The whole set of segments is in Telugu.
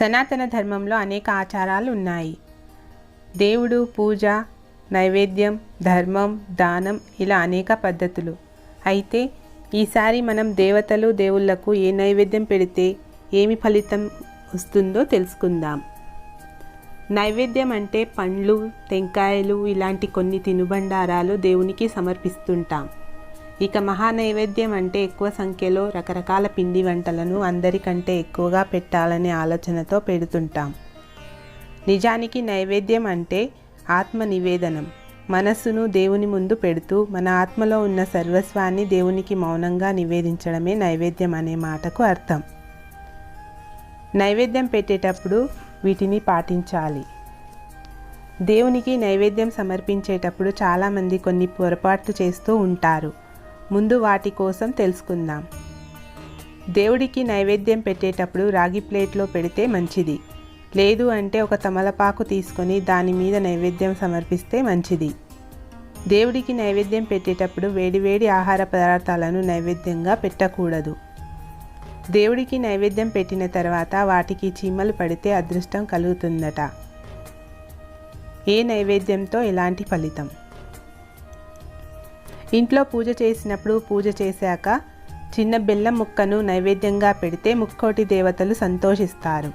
సనాతన ధర్మంలో అనేక ఆచారాలు ఉన్నాయి. దేవుడు పూజ నైవేద్యం ధర్మం దానం ఇలా అనేక పద్ధతులు. అయితే ఈసారి మనం దేవతలు దేవుళ్ళకు ఏ నైవేద్యం పెడితే ఏమి ఫలితం వస్తుందో తెలుసుకుందాం. నైవేద్యం అంటే పండ్లు టెంకాయలు ఇలాంటి కొన్ని తినుబండారాలు దేవునికి సమర్పిస్తుంటాం. ఇక మహా నైవేద్యం అంటే ఎక్కువ సంఖ్యలో రకరకాల పిండి వంటలను అందరికంటే ఎక్కువగా పెట్టాలనే ఆలోచనతో పెడుతుంటాం. నిజానికి నైవేద్యం అంటే ఆత్మ నివేదనం మనస్సును దేవుని ముందు పెడుతూ మన ఆత్మలో ఉన్న సర్వస్వాన్ని దేవునికి మౌనంగా నివేదించడమే నైవేద్యం అనే మాటకు అర్థం. నైవేద్యం పెట్టేటప్పుడు వీటిని పాటించాలి. దేవునికి నైవేద్యం సమర్పించేటప్పుడు చాలామంది కొన్ని పొరపాట్లు చేస్తూ ఉంటారు. ముందు వాటి కోసం తెలుసుకుందాం. దేవుడికి నైవేద్యం పెట్టేటప్పుడు రాగి ప్లేట్లో పెడితే మంచిది. లేదు అంటే ఒక తమలపాకు తీసుకొని దాని మీద నైవేద్యం సమర్పిస్తే మంచిది. దేవుడికి నైవేద్యం పెట్టేటప్పుడు వేడివేడి ఆహార పదార్థాలను నైవేద్యంగా పెట్టకూడదు. దేవుడికి నైవేద్యం పెట్టిన తర్వాత వాటికి చీమలు పడితే అదృష్టం కలుగుతుందట. ఏ నైవేద్యంతో ఎలాంటి ఫలితం? ఇంట్లో పూజ చేసినప్పుడు పూజ చేశాక చిన్న బెల్లం ముక్కను నైవేద్యంగా పెడితే ముక్కోటి దేవతలు సంతోషిస్తారు.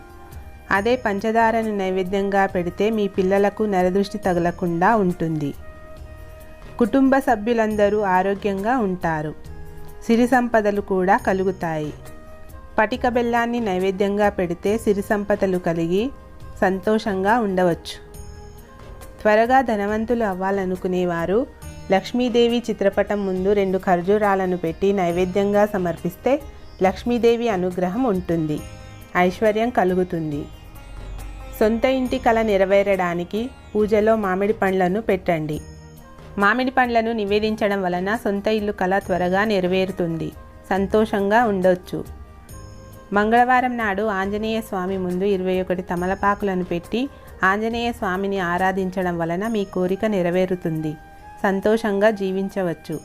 అదే పంచదారను నైవేద్యంగా పెడితే మీ పిల్లలకు నరదృష్టి తగలకుండా ఉంటుంది. కుటుంబ సభ్యులందరూ ఆరోగ్యంగా ఉంటారు. సిరి సంపదలు కూడా కలుగుతాయి. పటిక బెల్లాన్ని నైవేద్యంగా పెడితే సిరి సంపదలు కలిగి సంతోషంగా ఉండవచ్చు. త్వరగా ధనవంతులు అవ్వాలనుకునేవారు లక్ష్మీదేవి చిత్రపటం ముందు రెండు ఖర్జూరాలను పెట్టి నైవేద్యంగా సమర్పిస్తే లక్ష్మీదేవి అనుగ్రహం ఉంటుంది. ఐశ్వర్యం కలుగుతుంది. సొంత ఇంటి కళ నెరవేరడానికి పూజలో మామిడి పండ్లను పెట్టండి. మామిడి పండ్లను నివేదించడం వలన సొంత ఇల్లు కళ త్వరగా నెరవేరుతుంది. సంతోషంగా ఉండొచ్చు. మంగళవారం నాడు ఆంజనేయ స్వామి ముందు ఇరవై ఒకటి తమలపాకులను పెట్టి ఆంజనేయ స్వామిని ఆరాధించడం వలన మీ కోరిక నెరవేరుతుంది. సంతోషంగా జీవించవచ్చు.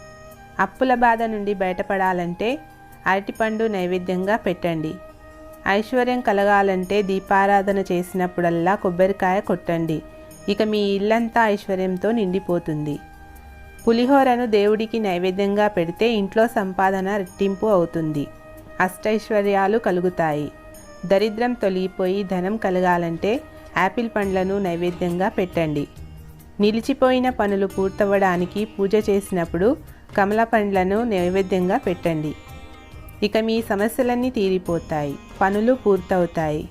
అప్పుల బాధ నుండి బయటపడాలంటే అరటిపండు నైవేద్యంగా పెట్టండి. ఐశ్వర్యం కలగాలంటే దీపారాధన చేసినప్పుడల్లా కొబ్బరికాయ కొట్టండి. ఇక మీ ఇల్లంతా ఐశ్వర్యంతో నిండిపోతుంది. పులిహోరను దేవుడికి నైవేద్యంగా పెడితే ఇంట్లో సంపాదన రెట్టింపు అవుతుంది. అష్టైశ్వర్యాలు కలుగుతాయి. దరిద్రం తొలగిపోయి ధనం కలగాలంటే యాపిల్ పండ్లను నైవేద్యంగా పెట్టండి. నిలిచిపోయిన పనులు పూర్తవ్వడానికి పూజ చేసినప్పుడు కమల పండ్లను నైవేద్యంగా పెట్టండి. ఇక మీ సమస్యలన్నీ తీరిపోతాయి. పనులు పూర్తవుతాయి.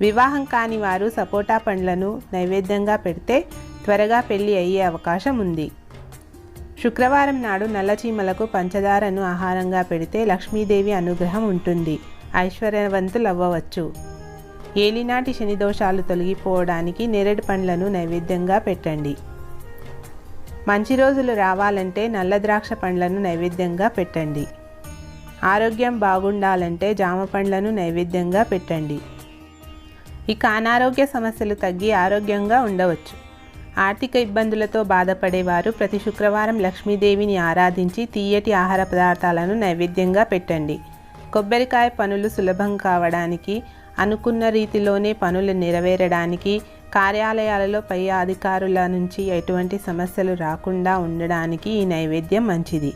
వివాహం కాని వారు సపోటా పండ్లను నైవేద్యంగా పెడితే త్వరగా పెళ్ళి అయ్యే అవకాశం ఉంది. శుక్రవారం నాడు నల్లచీమలకు పంచదారను ఆహారంగా పెడితే లక్ష్మీదేవి అనుగ్రహం ఉంటుంది. ఐశ్వర్యవంతులు అవ్వవచ్చు ఏలినాటి శని దోషాలు తొలగిపోవడానికి నేరేడు పండ్లను నైవేద్యంగా పెట్టండి. మంచి రోజులు రావాలంటే నల్ల ద్రాక్ష పండ్లను నైవేద్యంగా పెట్టండి. ఆరోగ్యం బాగుండాలంటే జామ పండ్లను నైవేద్యంగా పెట్టండి. ఇక అనారోగ్య సమస్యలు తగ్గి ఆరోగ్యంగా ఉండవచ్చు. ఆర్థిక ఇబ్బందులతో బాధపడేవారు ప్రతి శుక్రవారం లక్ష్మీదేవిని ఆరాధించి తీయటి ఆహార పదార్థాలను నైవేద్యంగా పెట్టండి. కొబ్బరికాయ పనులు సులభం కావడానికి అనుకున్న రీతిలోనే పనులు నెరవేరడానికి కార్యాలయాలలో పై అధికారుల నుంచి ఎటువంటి సమస్యలు రాకుండా ఉండడానికి ఈ నైవేద్యం మంచిది.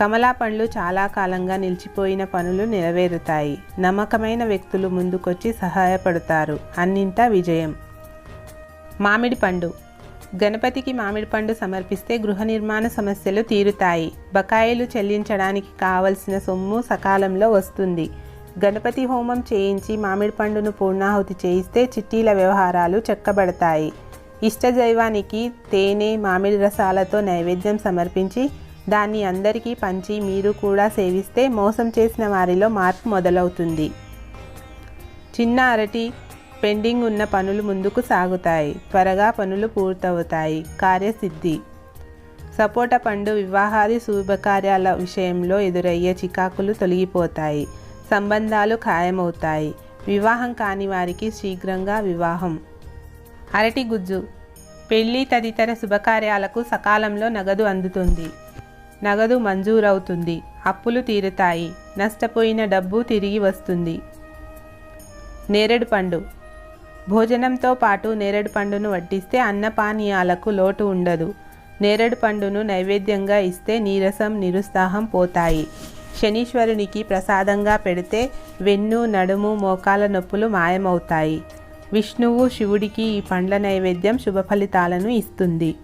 కమలా పండ్లు చాలా కాలంగా నిలిచిపోయిన పనులు నెరవేరుతాయి. నమ్మకమైన వ్యక్తులు ముందుకొచ్చి సహాయపడతారు. అన్నింటా విజయం. మామిడి పండు. గణపతికి మామిడి పండు సమర్పిస్తే గృహ నిర్మాణ సమస్యలు తీరుతాయి. బకాయిలు చెల్లించడానికి కావలసిన సొమ్ము సకాలంలో వస్తుంది. గణపతి హోమం చేయించి మామిడి పండును పూర్ణాహుతి చేయిస్తే చిట్టీల వ్యవహారాలు చెక్కబడతాయి. ఇష్టదైవానికి తేనె మామిడి రసాలతో నైవేద్యం సమర్పించి దాన్ని అందరికీ పంచి మీరు కూడా సేవిస్తే మోసం చేసిన వారిలో మార్పు మొదలవుతుంది. చిన్న అరటి పెండింగ్ ఉన్న పనులు ముందుకు సాగుతాయి. త్వరగా పనులు పూర్తవుతాయి. కార్యసిద్ధి. సపోటా పండు వివాహాది శుభకార్యాల విషయంలో ఎదురయ్యే చికాకులు తొలగిపోతాయి. సంబంధాలు ఖాయమవుతాయి. వివాహం కాని వారికి శీఘ్రంగా వివాహం. అరటి గుజ్జు. పెళ్ళి తదితర శుభకార్యాలకు సకాలంలో నగదు అందుతుంది. నగదు మంజూరవుతుంది. అప్పులు తీరుతాయి. నష్టపోయిన డబ్బు తిరిగి వస్తుంది. నేరేడు పండు. భోజనంతో పాటు నేరేడు పండును వడ్డిస్తే అన్నపానీయాలకు లోటు ఉండదు. నేరేడు పండును నైవేద్యంగా ఇస్తే నీరసం నిరుత్సాహం పోతాయి. శనీశ్వరునికి ప్రసాదంగా పెడితే వెన్ను నడుము మోకాల నొప్పులు మాయమవుతాయి. విష్ణువు శివుడికి ఈ పండ్ల నైవేద్యం శుభ ఫలితాలను ఇస్తుంది.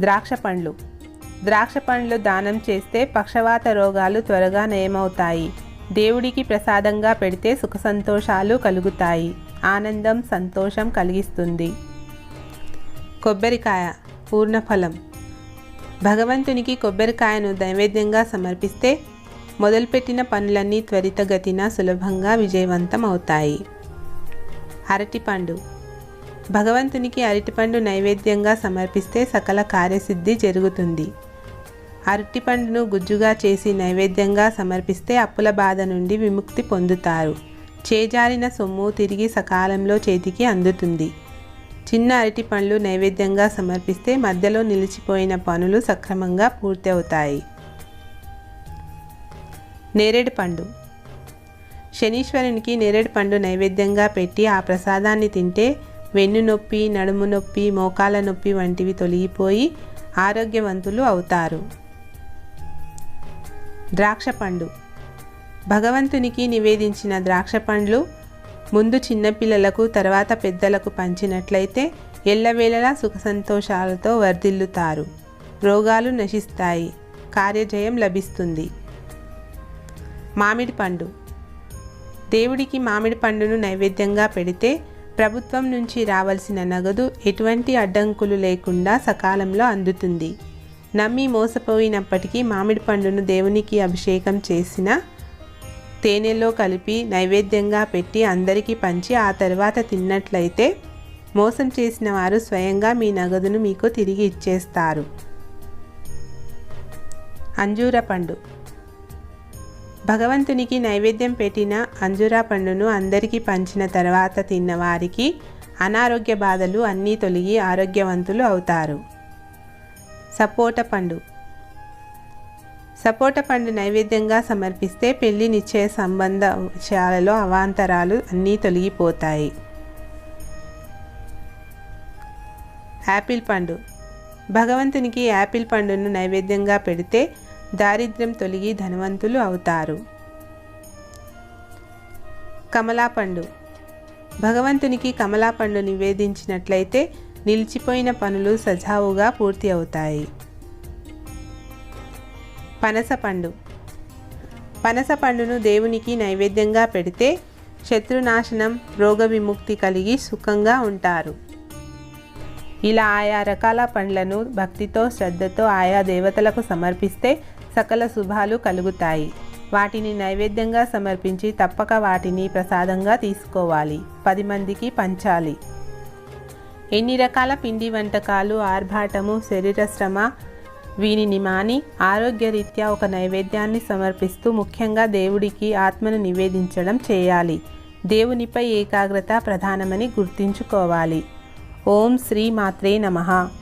ద్రాక్ష పండ్లు. ద్రాక్ష పండ్లు దానం చేస్తే పక్షవాత రోగాలు త్వరగా నయమవుతాయి. దేవుడికి ప్రసాదంగా పెడితే సుఖ సంతోషాలు కలుగుతాయి. ఆనందం సంతోషం కలిగిస్తుంది. కొబ్బరికాయ. పూర్ణఫలం. భగవంతునికి కొబ్బరికాయను నైవేద్యంగా సమర్పిస్తే మొదలుపెట్టిన పనులన్నీ త్వరితగతిన సులభంగా విజయవంతం అవుతాయి అరటిపండు. భగవంతునికి అరటిపండు నైవేద్యంగా సమర్పిస్తే సకల కార్యసిద్ధి జరుగుతుంది. అరటిపండును గుజ్జుగా చేసి నైవేద్యంగా సమర్పిస్తే అప్పుల బాధ నుండి విముక్తి పొందుతారు. చేజారిన సొమ్ము తిరిగి సకాలంలో చేతికి అందుతుంది. చిన్న అరటి పండ్లు నైవేద్యంగా సమర్పిస్తే మధ్యలో నిలిచిపోయిన పనులు సక్రమంగా పూర్తి అవుతాయి నేరేడు పండు. శనీశ్వరునికి నేరేడు పండు నైవేద్యంగా పెట్టి ఆ ప్రసాదాన్ని తింటే వెన్ను నొప్పి నడుము నొప్పి మోకాల నొప్పి వంటివి తొలగిపోయి ఆరోగ్యవంతులు అవుతారు. ద్రాక్ష పండు. భగవంతునికి నివేదించిన ద్రాక్ష పండ్లు ముందు చిన్నపిల్లలకు తర్వాత పెద్దలకు పంచినట్లయితే ఎల్లవేళలా సుఖ సంతోషాలతో వర్ధిల్లుతారు. రోగాలు నశిస్తాయి. కార్యజయం లభిస్తుంది. మామిడి పండు. దేవుడికి మామిడి పండును నైవేద్యంగా పెడితే ప్రభుత్వం నుంచి రావాల్సిన నగదు ఎటువంటి అడ్డంకులు లేకుండా సకాలంలో అందుతుంది. నమ్మి మోసపోయినప్పటికీ మామిడి పండును దేవునికి అభిషేకం చేసిన తేనెలో కలిపి నైవేద్యంగా పెట్టి అందరికీ పంచి ఆ తర్వాత తిన్నట్లయితే మోసం చేసిన వారు స్వయంగా మీ నగదును మీకు తిరిగి ఇచ్చేస్తారు. అంజూర పండు. భగవంతునికి నైవేద్యం పెట్టిన అంజూరా పండును అందరికీ పంచిన తర్వాత తిన్న వారికి అనారోగ్య బాధలు అన్నీ తొలగి ఆరోగ్యవంతులు అవుతారు. సపోట పండు. సపోటా పండు నైవేద్యంగా సమర్పిస్తే పెళ్ళి నిశ్చయ సంబంధ విషయాలలో అవాంతరాలు అన్నీ తొలగిపోతాయి. యాపిల్ పండు. భగవంతునికి యాపిల్ పండును నైవేద్యంగా పెడితే దారిద్ర్యం తొలగి ధనవంతులు అవుతారు. కమలాపండు. భగవంతునికి కమలాపండు నివేదించినట్లయితే నిలిచిపోయిన పనులు సజావుగా పూర్తి అవుతాయి. పనసపండు పనసపండును దేవునికి నైవేద్యంగా పెడితే శత్రునాశనం రోగ విముక్తి కలిగి సుఖంగా ఉంటారు. ఇలా ఆయా రకాల పండ్లను భక్తితో శ్రద్ధతో ఆయా దేవతలకు సమర్పిస్తే సకల శుభాలు కలుగుతాయి. వాటిని నైవేద్యంగా సమర్పించి తప్పక వాటిని ప్రసాదంగా తీసుకోవాలి. పది మందికి పంచాలి. ఎన్ని రకాల పిండి వంటకాలు ఆర్భాటము శరీర శ్రమ వీనిని మాని ఆరోగ్యరీత్యా ఒక నైవేద్యాన్ని సమర్పిస్తూ ముఖ్యంగా దేవుడికి ఆత్మను నివేదించడం చేయాలి. దేవునిపై ఏకాగ్రత ప్రధానమని గుర్తుంచుకోవాలి. ఓం శ్రీ మాత్రే నమః.